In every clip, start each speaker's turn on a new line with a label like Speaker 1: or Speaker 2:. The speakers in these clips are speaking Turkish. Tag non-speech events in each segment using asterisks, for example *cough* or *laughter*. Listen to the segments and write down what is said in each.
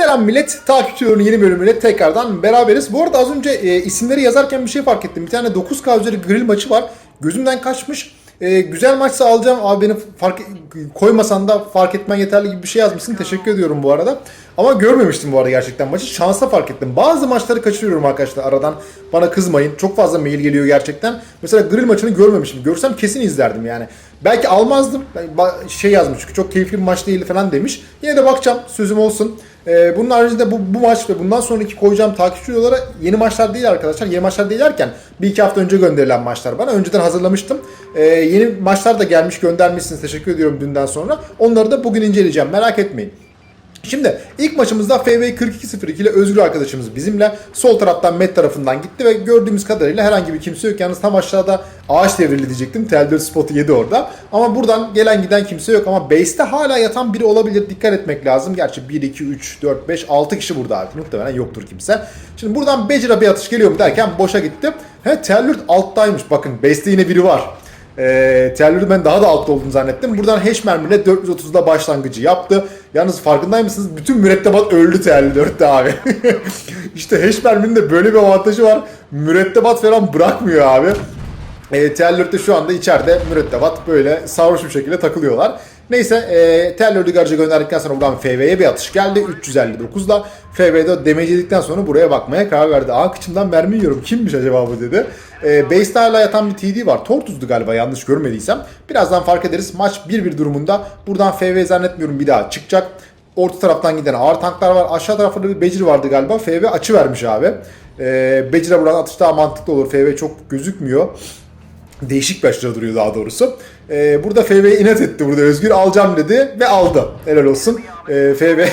Speaker 1: Selam millet, takipçilerin yeni bölümüyle tekrardan beraberiz. Bu arada az önce e, isimleri yazarken bir şey fark ettim. Bir tane 9K üzeri grill maçı var. Gözümden kaçmış. E, güzel maçsa alacağım. Abi beni fark koymasan da fark etmen yeterli gibi bir şey yazmışsın. Teşekkür ediyorum bu arada. Ama görmemiştim bu arada gerçekten maçı. Şansa fark ettim. Bazı maçları kaçırıyorum arkadaşlar aradan. Bana kızmayın. Çok fazla mail geliyor gerçekten. Mesela grill maçını görmemişim. Görsem kesin izlerdim yani. Belki almazdım. Şey yazmış çünkü çok keyifli bir maç değildi falan demiş. Yine de bakacağım. Sözüm olsun. Ee, bunun haricinde bu, bu maç ve bundan sonraki koyacağım takipçi videoları yeni maçlar değil arkadaşlar. Yeni maçlar değil derken bir iki hafta önce gönderilen maçlar bana. Önceden hazırlamıştım. Ee, yeni maçlar da gelmiş göndermişsiniz. Teşekkür ediyorum dünden sonra. Onları da bugün inceleyeceğim. Merak etmeyin. Şimdi ilk maçımızda FV 4202 ile Özgür arkadaşımız bizimle sol taraftan Met tarafından gitti ve gördüğümüz kadarıyla herhangi bir kimse yok. Yalnız tam aşağıda ağaç devrildi diyecektim. Tel 4 spotu yedi orada. Ama buradan gelen giden kimse yok ama base'te hala yatan biri olabilir. Dikkat etmek lazım. Gerçi 1, 2, 3, 4, 5, 6 kişi burada artık. Muhtemelen yoktur kimse. Şimdi buradan Becira bir atış geliyor mu derken boşa gitti. He Tel 4 alttaymış. Bakın base'te yine biri var. E, Terörü ben daha da altta olduğunu zannettim. Buradan hash mermiyle 430'da başlangıcı yaptı. Yalnız farkındayım mısınız? Bütün mürettebat öldü Terörü 4'te abi. *laughs* işte hash merminin de böyle bir avantajı var. Mürettebat falan bırakmıyor abi. E, Terörde şu anda içeride mürettebat böyle sarhoş bir şekilde takılıyorlar. Neyse e, Terörlü garajı gönderdikten sonra buradan FV'ye bir atış geldi. 359'la FV'de damage yedikten sonra buraya bakmaya karar verdi. Aa kıçımdan mermi. Kimmiş acaba bu dedi. E, base'de yatan bir TD var. Tortuz'du galiba yanlış görmediysem. Birazdan fark ederiz. Maç 1-1 durumunda. Buradan FV zannetmiyorum bir daha çıkacak. Orta taraftan giden ağır tanklar var. Aşağı tarafta bir Becir vardı galiba. FV açı vermiş abi. E, Becir'e buradan atış daha mantıklı olur. FV çok gözükmüyor değişik bir açıda duruyor daha doğrusu. Ee, burada FV inat etti burada Özgür alacağım dedi ve aldı. Helal olsun. Ee, FV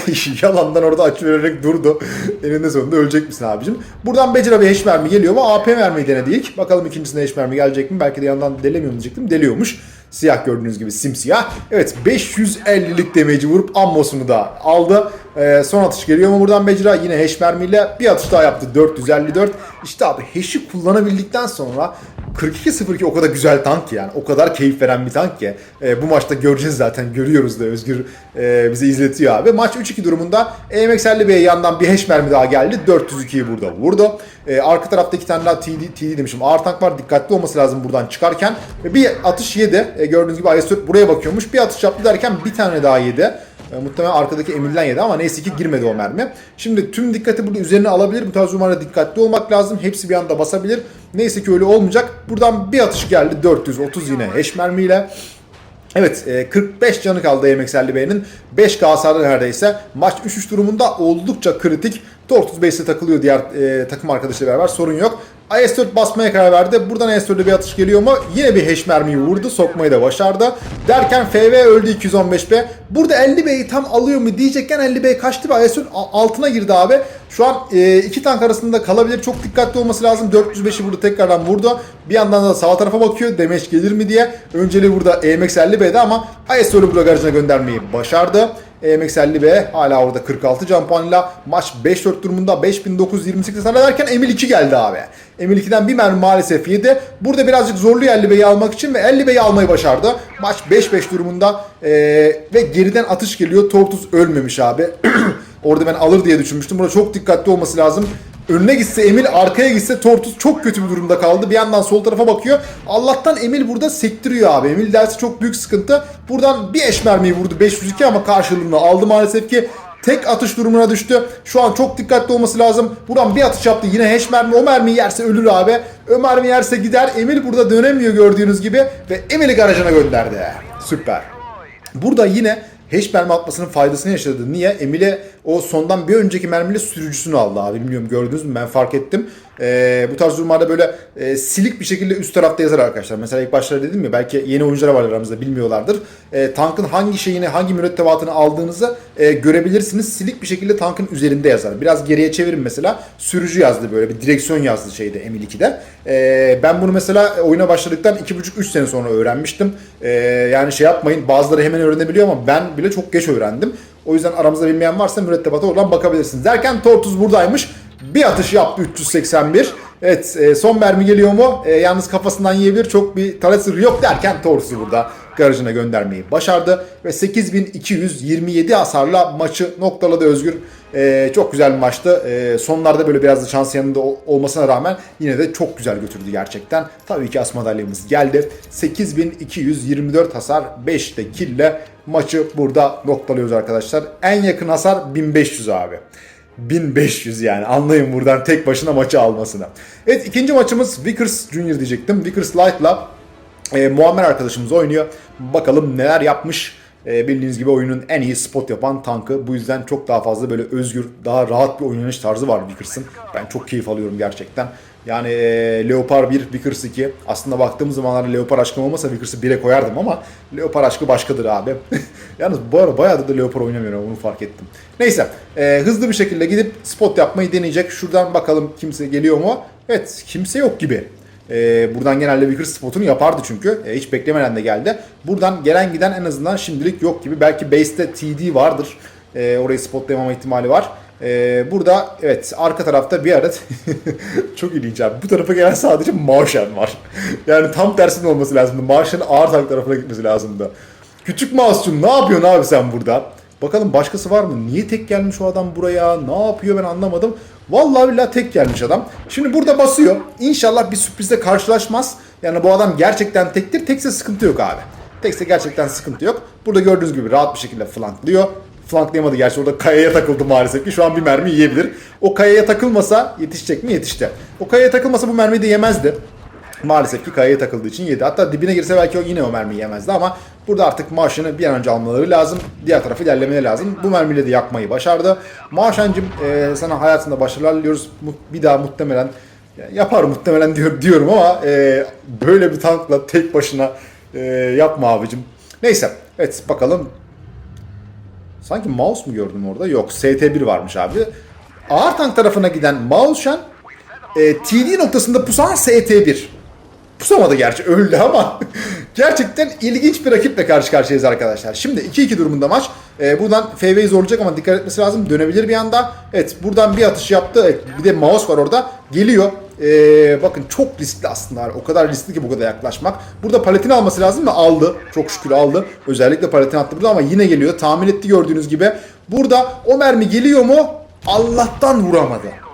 Speaker 1: *laughs* yalandan orada açı vererek durdu. *laughs* Eninde sonunda ölecek misin abicim? Buradan Becira bir eş mermi geliyor mu? AP mermi denedi ilk. Bakalım ikincisinde eş mermi gelecek mi? Belki de yandan delemiyor diyecektim. Deliyormuş. Siyah gördüğünüz gibi simsiyah. Evet 550'lik damage'i vurup ammosunu da aldı. Ee, son atış geliyor mu buradan Becira? Yine hash mermiyle bir atış daha yaptı. 454. İşte abi hash'i kullanabildikten sonra 42-02 o kadar güzel tank ki yani. O kadar keyif veren bir tank ki. Ee, bu maçta göreceğiz zaten. Görüyoruz da Özgür e, bize izletiyor abi. Maç 3-2 durumunda EMX 50B'ye yandan bir hash mermi daha geldi. 402'yi burada vurdu. Ee, arka tarafta iki tane daha TD, TD demişim. Ağır tank var. Dikkatli olması lazım buradan çıkarken. Ve bir atış yedi. E, gördüğünüz gibi IS-4 buraya bakıyormuş. Bir atış yaptı derken bir tane daha yedi. E, muhtemelen arkadaki Emil'den yedi ama neyse ki girmedi o mermi. Şimdi tüm dikkati burada üzerine alabilir. Bu tarz durumlarda dikkatli olmak lazım. Hepsi bir anda basabilir. Neyse ki öyle olmayacak. Buradan bir atış geldi. 430 yine hash mermiyle. Evet e, 45 canı kaldı MX-50B'nin. 5K hasarı neredeyse. Maç 3-3 durumunda oldukça kritik. Tortuz Base'e takılıyor diğer e, takım arkadaşıyla beraber sorun yok. IS-4 basmaya karar verdi. Buradan IS-4'e bir atış geliyor mu? Yine bir hash mermiyi vurdu. Sokmayı da başardı. Derken FV öldü 215B. Burada 50B'yi tam alıyor mu diyecekken 50B kaçtı ve IS-4 a- altına girdi abi. Şu an e, iki tank arasında kalabilir. Çok dikkatli olması lazım. 405'i burada tekrardan vurdu. Bir yandan da sağ tarafa bakıyor. Damage gelir mi diye. Önceliği burada EMX 50B'de ama IS-4'ü burada garajına göndermeyi başardı. EMX 50B hala orada 46 can puanıyla maç 5-4 durumunda 5928 hasar ederken Emil 2 geldi abi. Emil 2'den bir mermi maalesef yedi. Burada birazcık zorlu 50B'yi almak için ve 50B'yi almayı başardı. Maç 5-5 durumunda ee, ve geriden atış geliyor. Tortuz ölmemiş abi. *clears throat* orada ben alır diye düşünmüştüm. Burada çok dikkatli olması lazım. Önüne gitse Emil, arkaya gitse Tortuz çok kötü bir durumda kaldı. Bir yandan sol tarafa bakıyor. Allah'tan Emil burada sektiriyor abi. Emil dersi çok büyük sıkıntı. Buradan bir eş mermiyi vurdu 502 ama karşılığını aldı maalesef ki. Tek atış durumuna düştü. Şu an çok dikkatli olması lazım. Buradan bir atış yaptı. Yine hash mermi. O mermiyi yerse ölür abi. O mermi yerse gider. Emil burada dönemiyor gördüğünüz gibi. Ve Emil'i garajına gönderdi. Süper. Burada yine hash mermi atmasının faydasını yaşadı. Niye? Emile o sondan bir önceki mermiyle sürücüsünü aldı abi. Bilmiyorum gördünüz mü? Ben fark ettim. Ee, bu tarz durumlarda böyle e, silik bir şekilde üst tarafta yazar arkadaşlar. Mesela ilk başlarda dedim ya belki yeni oyuncular var aramızda bilmiyorlardır. E, tankın hangi şeyini, hangi mürettebatını aldığınızı e, görebilirsiniz. Silik bir şekilde tankın üzerinde yazar. Biraz geriye çevirin mesela. Sürücü yazdı böyle bir direksiyon yazdı şeyde M2'de. E, ben bunu mesela oyuna başladıktan 2,5-3 sene sonra öğrenmiştim. E, yani şey yapmayın bazıları hemen öğrenebiliyor ama ben bile çok geç öğrendim. O yüzden aramızda bilmeyen varsa mürettebata oradan bakabilirsiniz. Derken Tortuz buradaymış. Bir atış yaptı 381. Evet e, son mermi geliyor mu? E, yalnız kafasından yiyebilir. Çok bir sırrı yok derken Tortuz'u burada garajına göndermeyi başardı. Ve 8227 hasarla maçı noktaladı Özgür. Ee, çok güzel bir maçtı. Ee, sonlarda böyle biraz da şans yanında ol- olmasına rağmen yine de çok güzel götürdü gerçekten. Tabii ki as madalyamız geldi. 8224 hasar 5 de kille maçı burada noktalıyoruz arkadaşlar. En yakın hasar 1500 abi. 1500 yani anlayın buradan tek başına maçı almasını. Evet ikinci maçımız Vickers Junior diyecektim. Vickers Light'la e, Muammer arkadaşımız oynuyor. Bakalım neler yapmış. E, bildiğiniz gibi oyunun en iyi spot yapan tankı. Bu yüzden çok daha fazla böyle özgür, daha rahat bir oynanış tarzı var Vickers'ın. Ben çok keyif alıyorum gerçekten. Yani e, Leopard 1, Vickers 2. Aslında baktığım zamanlarda Leopard aşkım olmasa Vickers'ı 1'e koyardım ama Leopard aşkı başkadır abi. *laughs* Yalnız bu ara bayağıdır da Leopard oynamıyorum onu fark ettim. Neyse e, hızlı bir şekilde gidip spot yapmayı deneyecek. Şuradan bakalım kimse geliyor mu? Evet kimse yok gibi. Ee, buradan genelde Vickers spotunu yapardı çünkü. Ee, hiç beklemeden de geldi. Buradan gelen giden en azından şimdilik yok gibi. Belki base'te TD vardır. Ee, orayı spotlayamama ihtimali var. Ee, burada evet arka tarafta bir adet *laughs* çok ilginç abi. Bu tarafa gelen sadece Martian var. *laughs* yani tam tersinin olması lazımdı. Martian'ın ağır tarafına gitmesi lazımdı. Küçük Mouse'cum ne yapıyorsun abi sen burada? Bakalım başkası var mı? Niye tek gelmiş o adam buraya? Ne yapıyor ben anlamadım. Vallahi billahi tek gelmiş adam. Şimdi burada basıyor. İnşallah bir sürprizle karşılaşmaz. Yani bu adam gerçekten tektir. Tekse sıkıntı yok abi. Tekse gerçekten sıkıntı yok. Burada gördüğünüz gibi rahat bir şekilde flanklıyor. Flanklayamadı gerçi orada kayaya takıldı maalesef ki. Şu an bir mermi yiyebilir. O kayaya takılmasa yetişecek mi? Yetişti. O kayaya takılmasa bu mermiyi de yemezdi. Maalesef ki kayaya takıldığı için yedi. Hatta dibine girse belki o yine o mermiyi yemezdi ama burada artık maaşını bir an önce almaları lazım. Diğer tarafı ilerlemeleri lazım. Bu mermiyle de yakmayı başardı. Maaşancım e, sana hayatında başarılar diliyoruz. Bir daha muhtemelen ya yapar muhtemelen diyor, diyorum ama e, böyle bir tankla tek başına e, yapma abicim. Neyse evet bakalım. Sanki mouse mu gördüm orada? Yok ST1 varmış abi. Ağır tank tarafına giden Maushan e, TD noktasında pusan ST1. Pusamadı gerçi öldü ama *laughs* gerçekten ilginç bir rakiple karşı karşıyayız arkadaşlar. Şimdi 2-2 durumunda maç. E, buradan FV'yi zorlayacak ama dikkat etmesi lazım. Dönebilir bir anda. Evet buradan bir atış yaptı. Evet, bir de mouse var orada. Geliyor. E, bakın çok riskli aslında. O kadar riskli ki bu kadar yaklaşmak. Burada paletini alması lazım mı? Aldı. Çok şükür aldı. Özellikle paletini attı burada ama yine geliyor. Tahmin etti gördüğünüz gibi. Burada o mermi geliyor mu? Allah'tan vuramadı.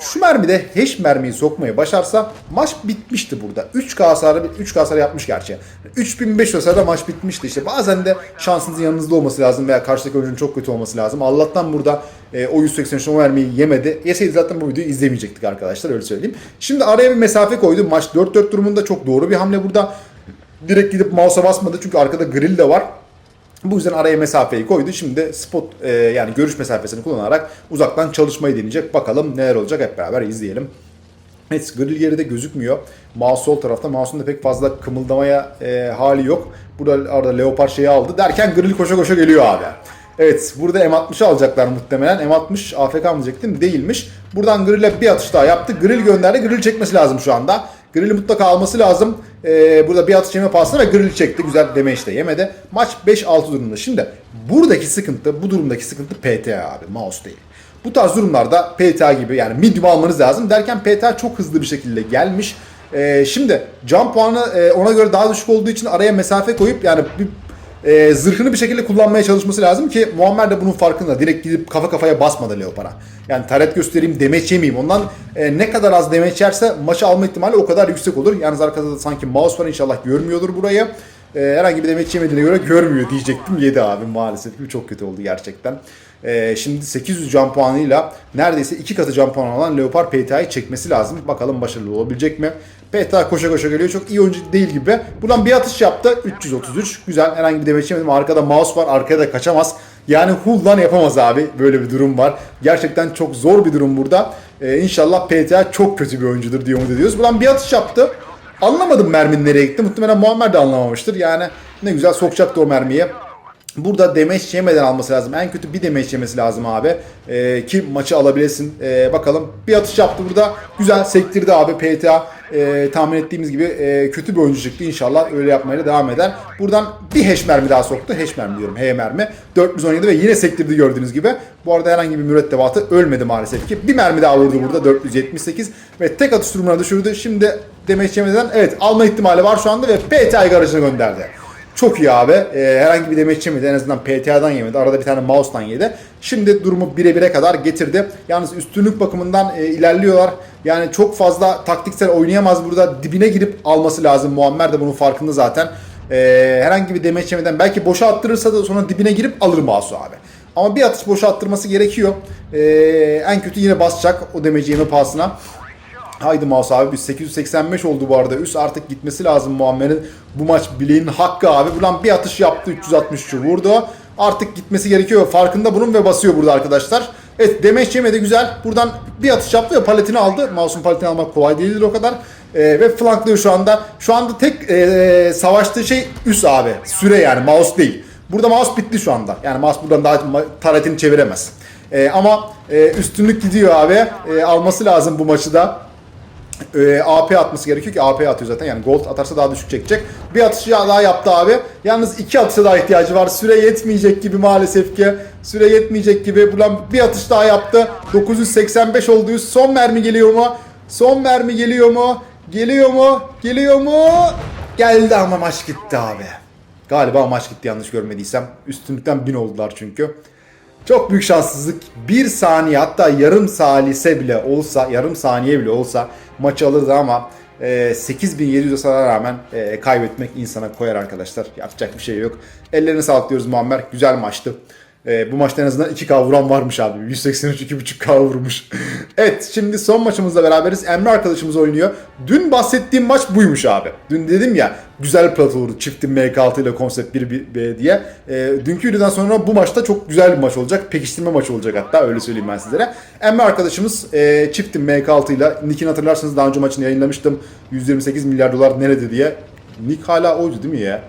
Speaker 1: Şu mermide hash mermiyi sokmayı başarsa maç bitmişti burada. 3K hasarı 3K hasarı yapmış gerçi. 3500 hasarda maç bitmişti işte. Bazen de şansınızın yanınızda olması lazım veya karşıdaki oyuncunun çok kötü olması lazım. Allah'tan burada e, o 183 o mermiyi yemedi. Yeseydi zaten bu videoyu izlemeyecektik arkadaşlar öyle söyleyeyim. Şimdi araya bir mesafe koydu. Maç 4-4 durumunda çok doğru bir hamle burada. Direkt gidip mouse'a basmadı çünkü arkada grill de var. Bu yüzden araya mesafeyi koydu. Şimdi spot e, yani görüş mesafesini kullanarak uzaktan çalışmayı deneyecek. Bakalım neler olacak hep beraber izleyelim. Evet grill geride gözükmüyor. Mouse sol tarafta. Mouse'un da pek fazla kımıldamaya e, hali yok. Burada arada Leopard şeyi aldı. Derken grill koşa koşa geliyor abi. Evet burada M60'ı alacaklar muhtemelen. M60 AFK mı diyecektim? Değilmiş. Buradan grill'e bir atış daha yaptı. Grill gönderdi. Grill çekmesi lazım şu anda. Grill'i mutlaka alması lazım. Ee, burada bir atış yeme pahasına ve grill çekti. Güzel damage de yemedi. Maç 5-6 durumda. Şimdi buradaki sıkıntı, bu durumdaki sıkıntı PTA abi. Mouse değil. Bu tarz durumlarda PTA gibi yani medium almanız lazım derken PTA çok hızlı bir şekilde gelmiş. Ee, şimdi can puanı e, ona göre daha düşük olduğu için araya mesafe koyup yani bir e, zırhını bir şekilde kullanmaya çalışması lazım ki Muammer de bunun farkında. Direkt gidip kafa kafaya basmadı Leopard'a. Yani taret göstereyim, demeç yemeyeyim. Ondan e, ne kadar az demeç yerse maçı alma ihtimali o kadar yüksek olur. Yalnız arkada da sanki mouse var inşallah görmüyordur burayı. E, herhangi bir demeç yemediğine göre görmüyor diyecektim. Yedi abi maalesef ki çok kötü oldu gerçekten. E, şimdi 800 can puanıyla neredeyse iki katı can puanı olan Leopard PTA'yı çekmesi lazım. Bakalım başarılı olabilecek mi? PTA koşa koşa geliyor. Çok iyi oyuncu değil gibi. Buradan bir atış yaptı. 333. Güzel. Herhangi bir demeç yemedim. Arkada mouse var. Arkaya da kaçamaz. Yani Hull'dan yapamaz abi. Böyle bir durum var. Gerçekten çok zor bir durum burada. Ee, inşallah PTA çok kötü bir oyuncudur diye umut ediyoruz. Buradan bir atış yaptı. Anlamadım merminin nereye gitti. Muhtemelen Muammer de anlamamıştır. Yani ne güzel sokacaktı o mermiyi. Burada demeç yemeden alması lazım. En kötü bir demeç yemesi lazım abi. Ee, ki maçı alabilesin. Ee, bakalım. Bir atış yaptı burada. Güzel sektirdi abi PTA. Ee, tahmin ettiğimiz gibi e, kötü bir oyuncu çıktı. İnşallah öyle yapmaya devam eder. Buradan bir hash mermi daha soktu. Hash mermi diyorum. H mermi. 417 ve yine sektirdi gördüğünüz gibi. Bu arada herhangi bir mürettebatı ölmedi maalesef ki. Bir mermi daha vurdu burada 478 ve tek atış durumuna düşürdü. Şimdi demeç yemeden evet alma ihtimali var şu anda ve PTA'yı garajına gönderdi. Çok iyi abi. Ee, herhangi bir demeç yemedi. En azından PTA'dan yemedi. Arada bir tane mouse'dan yedi. Şimdi durumu 1'e 1'e kadar getirdi. Yalnız üstünlük bakımından e, ilerliyorlar. Yani çok fazla taktiksel oynayamaz burada. Dibine girip alması lazım. Muammer de bunun farkında zaten. Ee, herhangi bir demeç yemeden belki boşa attırırsa da sonra dibine girip alır mouse'u abi. Ama bir atış boşa attırması gerekiyor. Ee, en kötü yine basacak o demeci yeme pahasına. Haydi Mouse abi biz 885 oldu bu arada. Üst artık gitmesi lazım Muammer'in. Bu maç bileğinin hakkı abi. Buradan bir atış yaptı 363'ü vurdu. Artık gitmesi gerekiyor. Farkında bunun ve basıyor burada arkadaşlar. Evet demeç yemedi güzel. Buradan bir atış yaptı ve paletini aldı. Mouse'un paletini almak kolay değildir o kadar. Ee, ve flanklıyor şu anda. Şu anda tek ee, savaştığı şey üst abi. Süre yani mouse değil. Burada mouse bitti şu anda. Yani mouse buradan daha taretini çeviremez. Ee, ama ee, üstünlük gidiyor abi. Ee, alması lazım bu maçı da. Ee, AP atması gerekiyor ki AP atıyor zaten yani gold atarsa daha düşük çekecek. Bir atışı daha yaptı abi. Yalnız iki atışa daha ihtiyacı var. Süre yetmeyecek gibi maalesef ki. Süre yetmeyecek gibi. Buradan bir atış daha yaptı. 985 oldu. Son mermi geliyor mu? Son mermi geliyor mu? Geliyor mu? Geliyor mu? Geldi ama maç gitti abi. Galiba maç gitti yanlış görmediysem. Üstünlükten 1000 oldular çünkü. Çok büyük şanssızlık. Bir saniye hatta yarım salise bile olsa, yarım saniye bile olsa maçı alırdı ama e, 8700 hasara rağmen e, kaybetmek insana koyar arkadaşlar. Yapacak bir şey yok. Ellerine sağlık diyoruz Muammer. Güzel maçtı. E, bu maçta en azından 2K vuran varmış abi. 183 2.5K vurmuş. *laughs* evet şimdi son maçımızla beraberiz. Emre arkadaşımız oynuyor. Dün bahsettiğim maç buymuş abi. Dün dedim ya güzel plat olurdu çiftin MK6 ile konsept 1 diye. E, dünkü videodan sonra bu maçta çok güzel bir maç olacak. Pekiştirme maçı olacak hatta öyle söyleyeyim ben sizlere. Emre arkadaşımız e, çiftin MK6 ile Nick'ini hatırlarsanız daha önce maçını yayınlamıştım. 128 milyar dolar nerede diye. Nick hala oydu değil mi ya?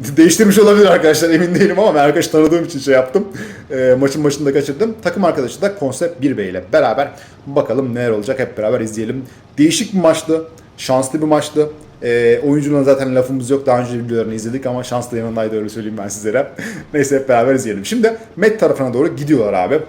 Speaker 1: *laughs* Değiştirmiş olabilir arkadaşlar emin değilim ama ben arkadaş tanıdığım için şey yaptım. E, maçın başında kaçırdım. Takım arkadaşı da Konsept 1 ile beraber bakalım neler olacak hep beraber izleyelim. Değişik bir maçtı. Şanslı bir maçtı. E, oyunculuğuna zaten lafımız yok. Daha önce videolarını izledik ama şanslı yanındaydı öyle söyleyeyim ben sizlere. *laughs* Neyse hep beraber izleyelim. Şimdi Met tarafına doğru gidiyorlar abi.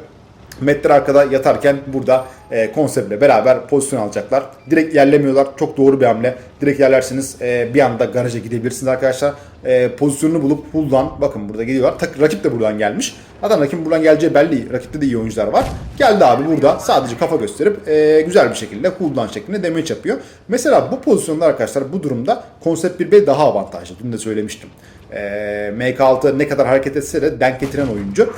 Speaker 1: Metler arkada yatarken burada e, konseptle beraber pozisyon alacaklar. Direkt yerlemiyorlar. Çok doğru bir hamle. Direkt yerlerseniz e, bir anda garaja gidebilirsiniz arkadaşlar. E, pozisyonunu bulup pull'dan bakın burada geliyorlar. Tak, rakip de buradan gelmiş. Zaten rakip buradan geleceği belli. Rakipte de iyi oyuncular var. Geldi abi burada sadece kafa gösterip e, güzel bir şekilde cooldown şeklinde damage yapıyor. Mesela bu pozisyonda arkadaşlar bu durumda konsept 1B daha avantajlı. Dün de söylemiştim. E, MK6 ne kadar hareket etse de denk getiren oyuncu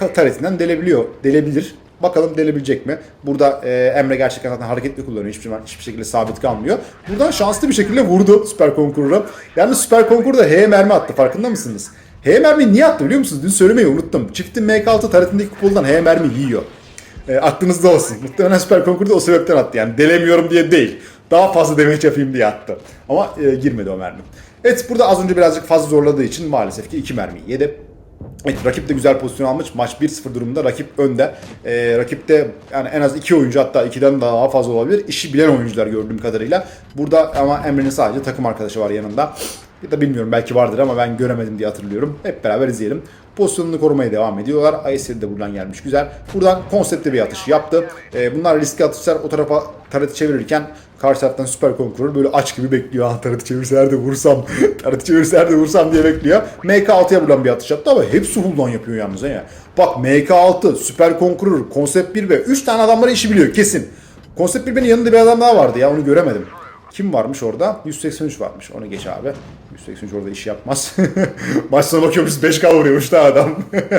Speaker 1: e, taretinden delebiliyor. Delebilir. Bakalım delebilecek mi? Burada e, Emre gerçekten zaten hareketli kullanıyor. Hiçbir, zaman- hiçbir şekilde sabit kalmıyor. Buradan şanslı bir şekilde vurdu Süper Konkur'u. Yalnız Süper Konkur'da H mermi attı. Farkında mısınız? H mermi niye attı biliyor musunuz? Dün söylemeyi unuttum. Çiftin MK6 taretindeki kupoldan H mermi yiyor. E, aklınızda olsun. Muhtemelen Süper Konkur'da o sebepten attı. Yani delemiyorum diye değil. Daha fazla damage yapayım diye attı. Ama e, girmedi o mermi. Evet burada az önce birazcık fazla zorladığı için maalesef ki iki mermi yedi. Evet, rakip de güzel pozisyon almış. Maç 1-0 durumunda rakip önde. Ee, rakipte yani en az iki oyuncu hatta ikiden daha fazla olabilir. İşi bilen oyuncular gördüğüm kadarıyla. Burada ama Emre'nin sadece takım arkadaşı var yanında. Ya da bilmiyorum belki vardır ama ben göremedim diye hatırlıyorum. Hep beraber izleyelim. Pozisyonunu korumaya devam ediyorlar. Aysel de buradan gelmiş güzel. Buradan konseptli bir atış yaptı. Ee, bunlar riskli atışlar o tarafa tareti çevirirken karşı taraftan süper konkurör böyle aç gibi bekliyor. Ah tareti çevirseler de vursam, *laughs* tareti çevirseler de vursam diye bekliyor. MK6'ya buradan bir atış yaptı ama hepsi hulldan yapıyor yalnız ya. Bak MK6, süper konkurör, konsept 1 ve 3 tane adamları işi biliyor kesin. Konsept 1 benim yanında bir adam daha vardı ya onu göremedim. Kim varmış orada? 183 varmış. Onu geç abi. 183 orada iş yapmaz. *laughs* Maç sonu bakıyoruz 5K vuruyormuş da adam.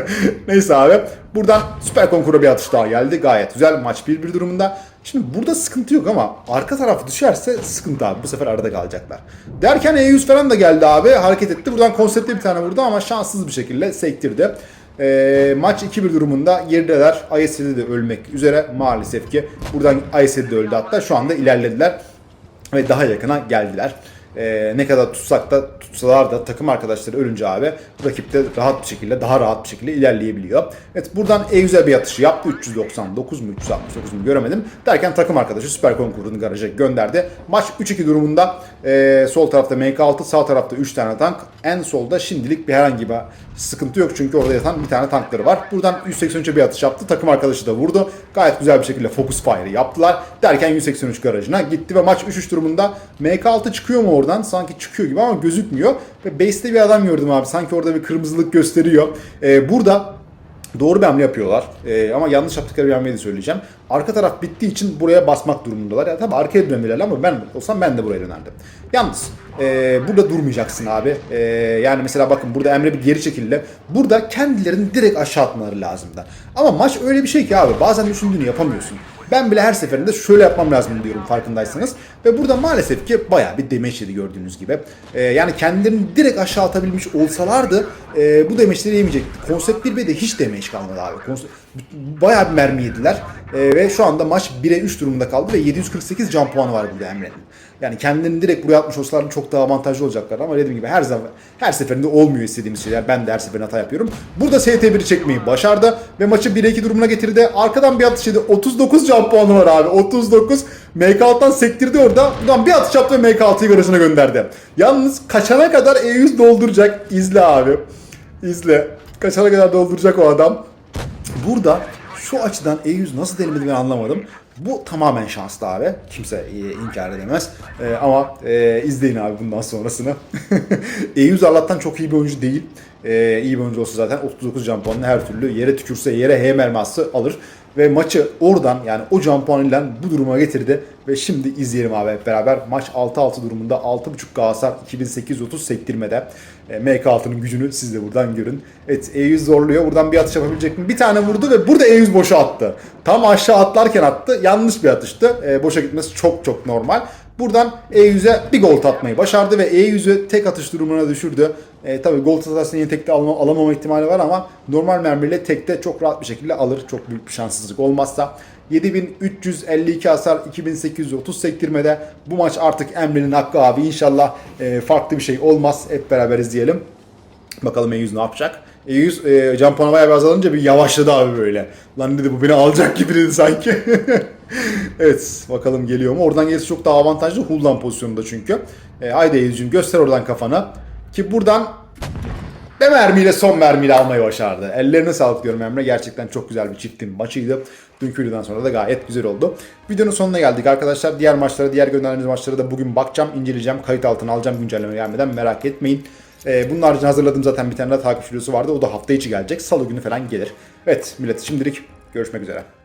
Speaker 1: *laughs* Neyse abi. Buradan süper konkura bir atış daha geldi. Gayet güzel. Maç 1-1 durumunda. Şimdi burada sıkıntı yok ama arka taraf düşerse sıkıntı abi. Bu sefer arada kalacaklar. Derken E100 falan da geldi abi. Hareket etti. Buradan konsepte bir tane vurdu ama şanssız bir şekilde sektirdi. Ee, maç 2-1 durumunda gerideler. ISL'de de ölmek üzere maalesef ki. Buradan ISL de öldü hatta. Şu anda ilerlediler ve daha yakına geldiler. Ee, ne kadar tutsak da tutsalar da takım arkadaşları ölünce abi rakip de rahat bir şekilde daha rahat bir şekilde ilerleyebiliyor. Evet buradan E güzel bir atışı yaptı. 399 mu 369 mu göremedim. Derken takım arkadaşı Süper Konkur'un garaja gönderdi. Maç 3-2 durumunda ee, sol tarafta MK6 sağ tarafta 3 tane tank En solda şimdilik bir herhangi bir sıkıntı yok çünkü orada yatan bir tane tankları var. Buradan 183'e bir atış yaptı. Takım arkadaşı da vurdu. Gayet güzel bir şekilde focus fire yaptılar. Derken 183 garajına gitti ve maç 3-3 durumunda MK6 çıkıyor mu oradan? Sanki çıkıyor gibi ama gözükmüyor. Ve base'te bir adam gördüm abi. Sanki orada bir kırmızılık gösteriyor. Ee, burada Doğru bir hamle yapıyorlar. Ee, ama yanlış yaptıkları bir hamleyi de söyleyeceğim. Arka taraf bittiği için buraya basmak durumundalar. Ya tabii arkaya dönmelerler ama ben olsam ben de buraya dönerdim. Yalnız e, burada durmayacaksın abi. E, yani mesela bakın burada Emre bir geri çekildi. Burada kendilerini direkt aşağı atmaları lazımdı. Ama maç öyle bir şey ki abi bazen düşündüğünü yapamıyorsun. Ben bile her seferinde şöyle yapmam lazım diyorum farkındaysanız. Ve burada maalesef ki bayağı bir yedi gördüğünüz gibi. Ee, yani kendilerini direkt aşağı atabilmiş olsalardı e, bu demeçleri yemeyecekti. Konsept 1B'de hiç demeç kalmadı abi. Konsept, bayağı bir mermi yediler. Ee, ve şu anda maç 1'e 3 durumunda kaldı ve 748 can puanı var burada Emre'nin. Yani kendilerini direkt buraya atmış olsalardı çok daha avantajlı olacaklar ama dediğim gibi her zaman her seferinde olmuyor istediğimiz şeyler. Ben de her seferinde hata yapıyorum. Burada ST1'i çekmeyi başardı ve maçı 1'e 2 durumuna getirdi. Arkadan bir atış yedi. 39 can puanı var abi. 39. MK6'dan sektirdi orada. Buradan bir atış yaptı ve MK6'yı garajına gönderdi. Yalnız kaçana kadar E100 dolduracak. İzle abi. İzle. Kaçana kadar dolduracak o adam. Burada şu açıdan E100 nasıl denemedi ben anlamadım. Bu tamamen şanslı abi. Kimse e, inkar edemez. E, ama e, izleyin abi bundan sonrasını. *laughs* E100 Allah'tan çok iyi bir oyuncu değil. E, iyi bir oyuncu olsa zaten 39 can her türlü yere tükürse yere H mermisi alır. Ve maçı oradan yani o can puanıyla bu duruma getirdi. Ve şimdi izleyelim abi hep beraber. Maç 6-6 durumunda 6.5 hasar 2830 sektirmede. E, MK6'nın gücünü siz de buradan görün. Evet E100 zorluyor. Buradan bir atış yapabilecek mi? Bir tane vurdu ve burada E100 boşa attı. Tam aşağı atlarken attı. Yanlış bir atıştı. E, boşa gitmesi çok çok normal. Buradan E100'e bir gol atmayı başardı ve E100'ü tek atış durumuna düşürdü. E, tabii gol yine tekte alma, alamama ihtimali var ama normal mermiyle tekte çok rahat bir şekilde alır. Çok büyük bir şanssızlık olmazsa. 7352 hasar 2830 sektirmede. Bu maç artık Emre'nin hakkı abi. İnşallah e, farklı bir şey olmaz. Hep beraber izleyelim. Bakalım E100 ne yapacak? E100 e, can puanı bayağı bir bir yavaşladı abi böyle. Lan dedi bu beni alacak gibi dedi sanki. *laughs* evet bakalım geliyor mu? Oradan gelirse çok daha avantajlı. Huldan pozisyonunda çünkü. E, haydi E100'cüm göster oradan kafanı. Ki buradan ve mermiyle son mermiyle almayı başardı. Ellerine sağlık diyorum Emre. Gerçekten çok güzel bir çiftin maçıydı. Dünkü videodan sonra da gayet güzel oldu. Videonun sonuna geldik arkadaşlar. Diğer maçlara, diğer gönderdiğimiz maçlara da bugün bakacağım, inceleyeceğim. Kayıt altına alacağım güncelleme gelmeden merak etmeyin. Ee, bunun haricinde hazırladığım zaten bir tane daha takip videosu vardı. O da hafta içi gelecek. Salı günü falan gelir. Evet millet şimdilik görüşmek üzere.